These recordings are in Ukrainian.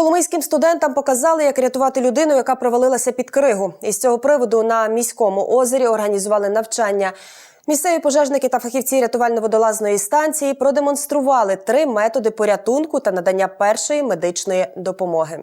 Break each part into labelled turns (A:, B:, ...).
A: Коломийським студентам показали, як рятувати людину, яка провалилася під кригу. Із цього приводу на міському озері організували навчання. Місцеві пожежники та фахівці рятувально-водолазної станції продемонстрували три методи порятунку та надання першої медичної допомоги.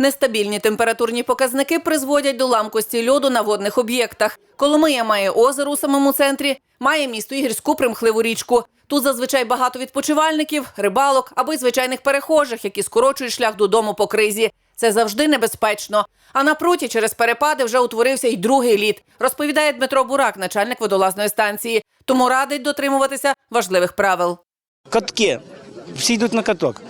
B: Нестабільні температурні показники призводять до ламкості льоду на водних об'єктах. Коломия має озеро у самому центрі, має місто і гірську примхливу річку. Тут зазвичай багато відпочивальників, рибалок або й звичайних перехожих, які скорочують шлях додому по кризі. Це завжди небезпечно. А на пруті через перепади вже утворився й другий лід, розповідає Дмитро Бурак, начальник водолазної станції. Тому радить дотримуватися важливих правил.
C: Катки. Всі йдуть на каток.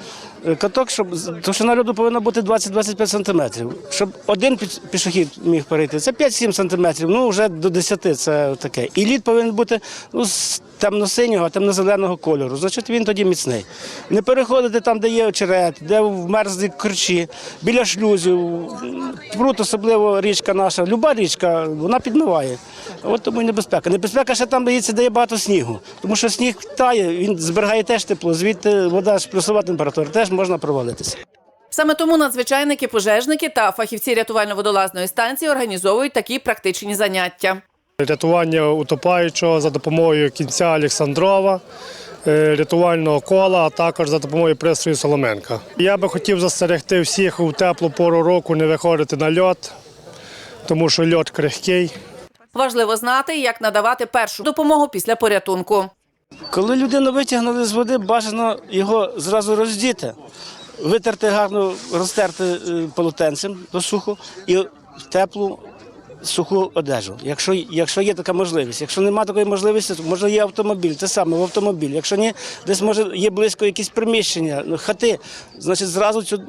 C: Е, Каток, щоб товщина льоду повинна бути 20-25 сантиметрів. Щоб один пішохід міг перейти, це 5-7 сантиметрів, ну вже до 10 це таке. І лід повинен бути ну, з темно-синього, темно-зеленого кольору. Значить він тоді міцний. Не переходити там, де є очерет, де вмерзлі корчі, біля шлюзів. Пруд, особливо річка наша, люба річка, вона підмиває. От тому і небезпека. Небезпека ще там дається, де є багато снігу. Тому що сніг тає, він зберігає теж тепло, звідти вода плюсова температура, теж можна провалитися.
B: Саме тому надзвичайники, пожежники та фахівці рятувально-водолазної станції організовують такі практичні заняття.
D: Рятування утопаючого за допомогою кінця Олександрова, е, рятувального кола, а також за допомогою пристрою Соломенка. Я би хотів застерегти всіх у теплу пору року не виходити на льот, тому що льот крихкий.
B: Важливо знати, як надавати першу допомогу після порятунку.
C: Коли людину витягнули з води, бажано його зразу роздіти, витерти гарно, розтерти е, полотенцем до сухо і теплу суху одежу. Якщо, якщо є така можливість. Якщо немає такої можливості, то може є автомобіль, те саме в автомобіль. Якщо ні, десь може є близько якісь приміщення, ну, хати, значить зразу цю,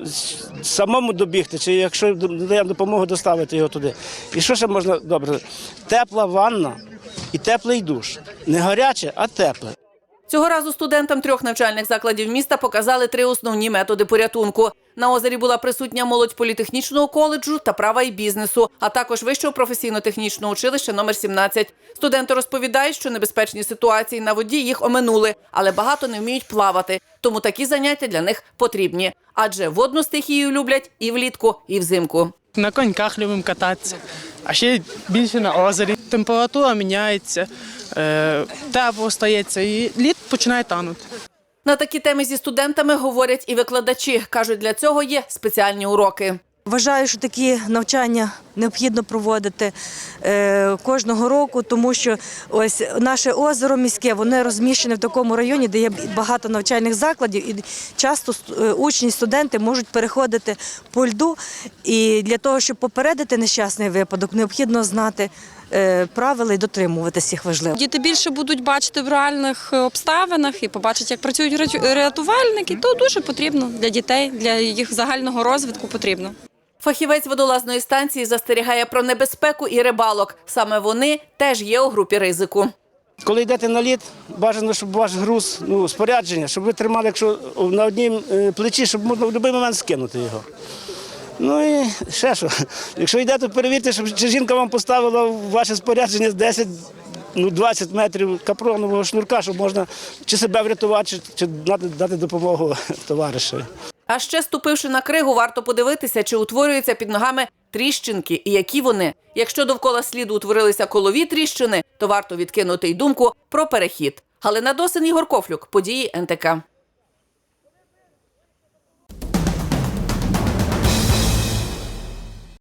C: самому добігти, чи якщо надаємо допомогу, доставити його туди. І що ще можна добре? Тепла ванна і теплий душ. Не гаряче, а тепле.
B: Цього разу студентам трьох навчальних закладів міста показали три основні методи порятунку. На озері була присутня молодь політехнічного коледжу та права і бізнесу, а також вищого професійно-технічного училища номер 17. Студенти розповідають, що небезпечні ситуації на воді їх оминули, але багато не вміють плавати. Тому такі заняття для них потрібні. Адже водну стихію люблять і влітку, і взимку.
E: На коньках любимо кататися, а ще більше на озері. Температура міняється, тепло стається і лід починає танути.
B: На такі теми зі студентами говорять і викладачі. кажуть, для цього є спеціальні уроки.
F: Вважаю, що такі навчання необхідно проводити е, кожного року, тому що ось наше озеро міське, воно розміщене в такому районі, де є багато навчальних закладів, і часто е, учні, студенти можуть переходити по льду. І для того, щоб попередити нещасний випадок, необхідно знати е, правила і дотримуватися їх важливо.
G: Діти більше будуть бачити в реальних обставинах і побачать, як працюють рятувальники. То дуже потрібно для дітей, для їх загального розвитку потрібно.
B: Фахівець водолазної станції застерігає про небезпеку і рибалок. Саме вони теж є у групі ризику.
C: Коли йдете на лід, бажано, щоб ваш груз, ну, спорядження, щоб ви тримали, якщо на одній е, плечі, щоб можна в будь-який момент скинути його. Ну і ще що. Якщо йдете, перевірте, щоб чи жінка вам поставила ваше спорядження 10 ну, 20 метрів капронового шнурка, щоб можна чи себе врятувати, чи, чи дати, дати допомогу товаришеві.
B: А ще ступивши на кригу, варто подивитися, чи утворюються під ногами тріщинки і які вони. Якщо довкола сліду утворилися колові тріщини, то варто відкинути й думку про перехід. Галина Досин, Ігор Кофлюк, події НТК.